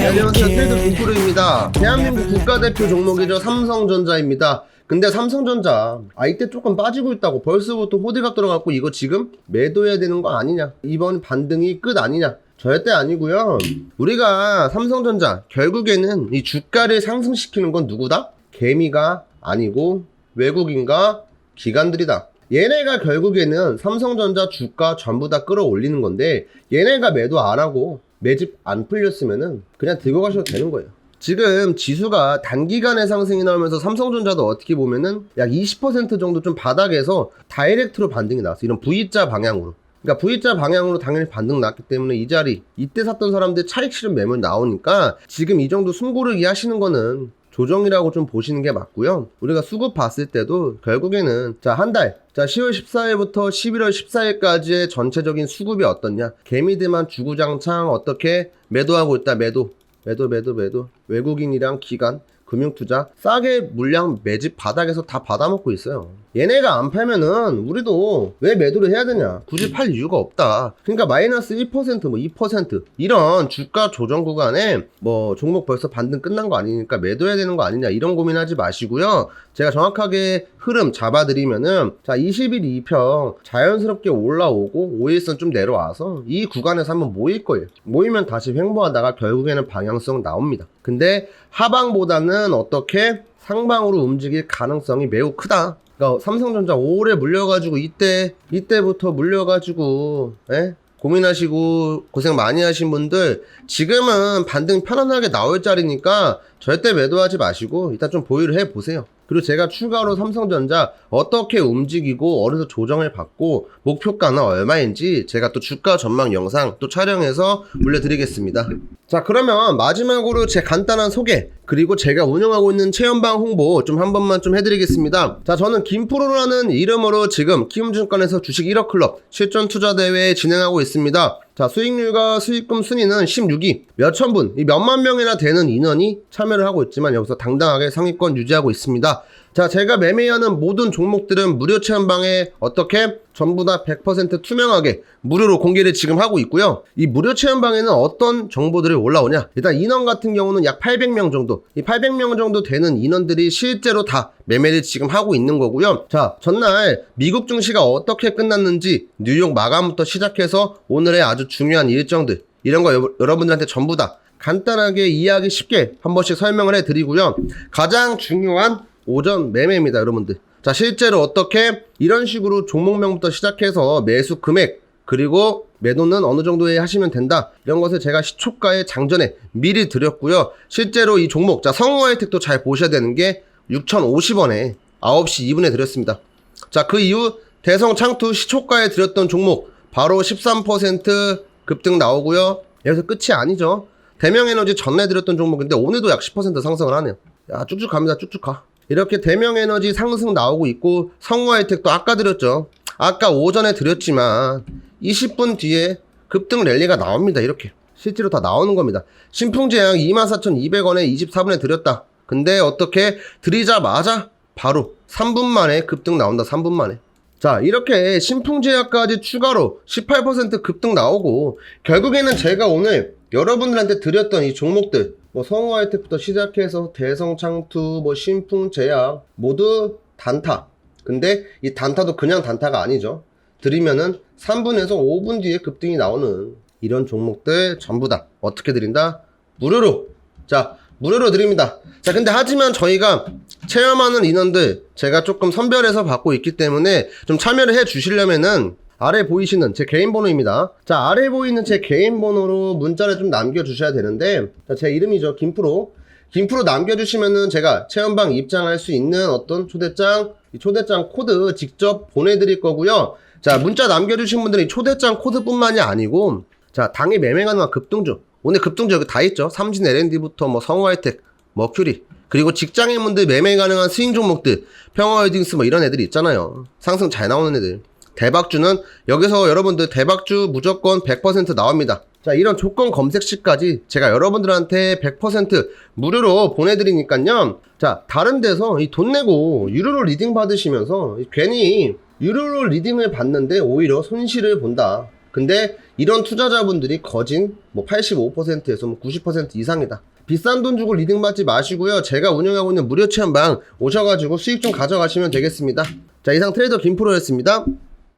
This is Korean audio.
안녕하세요. 트레이더 김프로입니다. 대한민국 국가대표 종목이죠. 삼성전자입니다. 근데 삼성전자 아 이때 조금 빠지고 있다고 벌써부터 호들갑 들어갔고 이거 지금 매도해야 되는 거 아니냐 이번 반등이 끝 아니냐 절대 아니고요 우리가 삼성전자 결국에는 이 주가를 상승시키는 건 누구다? 개미가 아니고 외국인과 기관들이다 얘네가 결국에는 삼성전자 주가 전부 다 끌어올리는 건데 얘네가 매도 안 하고 매집 안 풀렸으면은 그냥 들고 가셔도 되는 거예요. 지금 지수가 단기간에 상승이 나오면서 삼성전자도 어떻게 보면은 약 20% 정도 좀 바닥에서 다이렉트로 반등이 나왔어. 이런 V자 방향으로. 그러니까 V자 방향으로 당연히 반등 났기 때문에 이 자리 이때 샀던 사람들 차익 실현 매물 나오니까 지금 이 정도 숨고르기 하시는 거는 조정이라고 좀 보시는 게 맞고요. 우리가 수급 봤을 때도 결국에는 자, 한 달. 자, 10월 14일부터 11월 14일까지의 전체적인 수급이 어떻냐? 개미들만 주구장창 어떻게 매도하고 있다. 매도. 매도 매도 매도. 외국인이랑 기관 금융투자 싸게 물량 매집 바닥에서 다 받아먹고 있어요. 얘네가 안 팔면은 우리도 왜 매도를 해야 되냐? 굳이 팔 이유가 없다. 그러니까 마이너스 1%, 뭐 2% 이런 주가 조정 구간에 뭐 종목 벌써 반등 끝난 거 아니니까 매도해야 되는 거 아니냐 이런 고민하지 마시고요. 제가 정확하게 흐름 잡아드리면은 자 20일 2평 자연스럽게 올라오고 5일선 좀 내려와서 이 구간에서 한번 모일 거예요. 모이면 다시 횡보하다가 결국에는 방향성 나옵니다. 근데 하방보다는 어떻게 상방으로 움직일 가능성이 매우 크다. 그러니까 삼성전자 오래 물려가지고 이때 이때부터 물려가지고 예? 고민하시고 고생 많이 하신 분들 지금은 반등 편안하게 나올 자리니까 절대 매도하지 마시고 일단 좀 보유를 해 보세요. 그리고 제가 추가로 삼성전자 어떻게 움직이고 어디서 조정을 받고 목표가는 얼마인지 제가 또 주가 전망 영상 또 촬영해서 올려드리겠습니다. 자 그러면 마지막으로 제 간단한 소개 그리고 제가 운영하고 있는 체험방 홍보 좀 한 번만 좀 해드리겠습니다. 자 저는 김프로라는 이름으로 지금 키움증권에서 주식 1억 클럽 실전 투자 대회 진행하고 있습니다. 자, 수익률과 수익금 순위는 16위. 몇천 분, 이 몇만 명이나 되는 인원이 참여를 하고 있지만 여기서 당당하게 상위권 유지하고 있습니다. 자, 제가 매매하는 모든 종목들은 무료 체험방에 어떻게 전부 다 100% 투명하게 무료로 공개를 지금 하고 있고요. 이 무료 체험방에는 어떤 정보들이 올라오냐? 일단 인원 같은 경우는 약 800명 정도. 이 800명 정도 되는 인원들이 실제로 다 매매를 지금 하고 있는 거고요. 자, 전날 미국 증시가 어떻게 끝났는지 뉴욕 마감부터 시작해서 오늘의 아주 중요한 일정들 이런 거 여- 여러분들한테 전부 다 간단하게 이해하기 쉽게 한 번씩 설명을 해 드리고요. 가장 중요한 오전 매매입니다, 여러분들. 자, 실제로 어떻게 이런 식으로 종목명부터 시작해서 매수 금액 그리고 매도는 어느 정도에 하시면 된다. 이런 것을 제가 시초가에 장전에 미리 드렸고요. 실제로 이 종목, 자, 성우 혜택도 잘 보셔야 되는 게 6,050원에 9시 2분에 드렸습니다. 자, 그 이후 대성 창투 시초가에 드렸던 종목 바로 13% 급등 나오고요. 여기서 끝이 아니죠. 대명에너지 전에 드렸던 종목인데 오늘도 약 10% 상승을 하네요. 야, 쭉쭉 갑니다. 쭉쭉 가. 이렇게 대명 에너지 상승 나오고 있고 성우 혜택도 아까 드렸죠. 아까 오전에 드렸지만 20분 뒤에 급등 랠리가 나옵니다. 이렇게. 실제로 다 나오는 겁니다. 신풍제약 24,200원에 24분에 드렸다. 근데 어떻게 드리자마자 바로 3분 만에 급등 나온다. 3분 만에. 자, 이렇게 신풍제약까지 추가로 18% 급등 나오고 결국에는 제가 오늘 여러분들한테 드렸던 이 종목들 뭐 성우하이텍부터 시작해서 대성창투 뭐 신풍 제약 모두 단타. 근데 이 단타도 그냥 단타가 아니죠. 드리면은 3분에서 5분 뒤에 급등이 나오는 이런 종목들 전부 다 어떻게 드린다? 무료로. 자, 무료로 드립니다. 자, 근데 하지만 저희가 체험하는 인원들 제가 조금 선별해서 받고 있기 때문에 좀 참여를 해 주시려면은 아래 보이시는 제 개인 번호입니다. 자, 아래 보이는 제 개인 번호로 문자를 좀 남겨주셔야 되는데, 자, 제 이름이죠. 김프로. 김프로 남겨주시면은 제가 체험방 입장할 수 있는 어떤 초대장, 이 초대장 코드 직접 보내드릴 거고요. 자, 문자 남겨주신 분들은 이 초대장 코드뿐만이 아니고, 자, 당일 매매 가능한 급등주. 오늘 급등주 여기 다 있죠. 삼진 L&D부터 뭐 성우하이텍, 머큐리. 그리고 직장인분들 매매 가능한 스윙 종목들, 평화홀딩스 뭐 이런 애들이 있잖아요. 상승 잘 나오는 애들. 대박주는 여기서 여러분들 대박주 무조건 100% 나옵니다. 자, 이런 조건 검색시까지 제가 여러분들한테 100% 무료로 보내드리니까요. 자, 다른 데서 이 돈 내고 유료로 리딩 받으시면서 괜히 유료로 리딩을 받는데 오히려 손실을 본다. 근데 이런 투자자분들이 거진 뭐 85%에서 뭐 90% 이상이다. 비싼 돈 주고 리딩 받지 마시고요. 제가 운영하고 있는 무료 체험방 오셔가지고 수익 좀 가져가시면 되겠습니다. 자, 이상 트레이더 김프로였습니다.